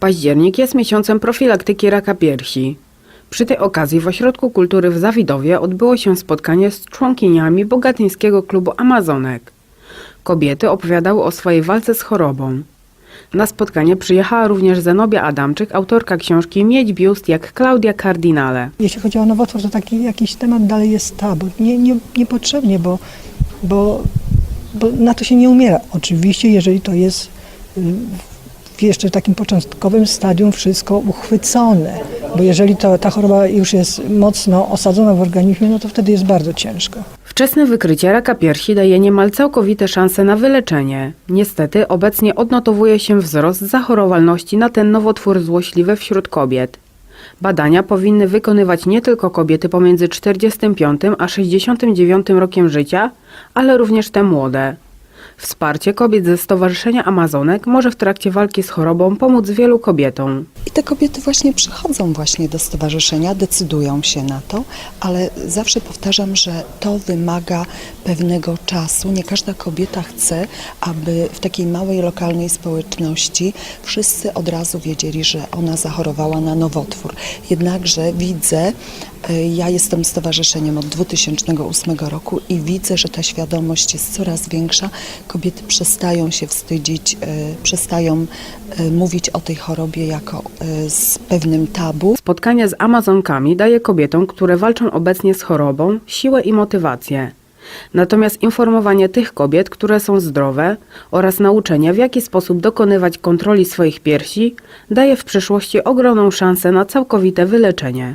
Październik jest miesiącem profilaktyki raka piersi. Przy tej okazji w Ośrodku Kultury w Zawidowie odbyło się spotkanie z członkiniami bogatyńskiego klubu Amazonek. Kobiety opowiadały o swojej walce z chorobą. Na spotkanie przyjechała również Zenobia Adamczyk, autorka książki Mieć biust jak Klaudia Cardinale. Jeśli chodzi o nowotwór, to taki jakiś temat dalej jest tabu. Nie, nie, niepotrzebnie, bo, bo, bo na to się nie umiera. Oczywiście, jeżeli to jest y, w jeszcze takim początkowym stadium wszystko uchwycone, bo jeżeli to, ta choroba już jest mocno osadzona w organizmie, no to wtedy jest bardzo ciężko. Wczesne wykrycie raka piersi daje niemal całkowite szanse na wyleczenie. Niestety obecnie odnotowuje się wzrost zachorowalności na ten nowotwór złośliwy wśród kobiet. Badania powinny wykonywać nie tylko kobiety pomiędzy 45 a 69 rokiem życia, ale również te młode. Wsparcie kobiet ze Stowarzyszenia Amazonek może w trakcie walki z chorobą pomóc wielu kobietom. I te kobiety właśnie przychodzą właśnie do stowarzyszenia, decydują się na to, ale zawsze powtarzam, że to wymaga pewnego czasu. Nie każda kobieta chce, aby w takiej małej lokalnej społeczności wszyscy od razu wiedzieli, że ona zachorowała na nowotwór. Jednakże widzę, ja jestem stowarzyszeniem od 2008 roku i widzę, że ta świadomość jest coraz większa. Kobiety przestają się wstydzić, y, przestają y, mówić o tej chorobie jako z pewnym tabu. Spotkanie z Amazonkami daje kobietom, które walczą obecnie z chorobą, siłę i motywację. Natomiast informowanie tych kobiet, które są zdrowe oraz nauczenie, w jaki sposób dokonywać kontroli swoich piersi, daje w przyszłości ogromną szansę na całkowite wyleczenie.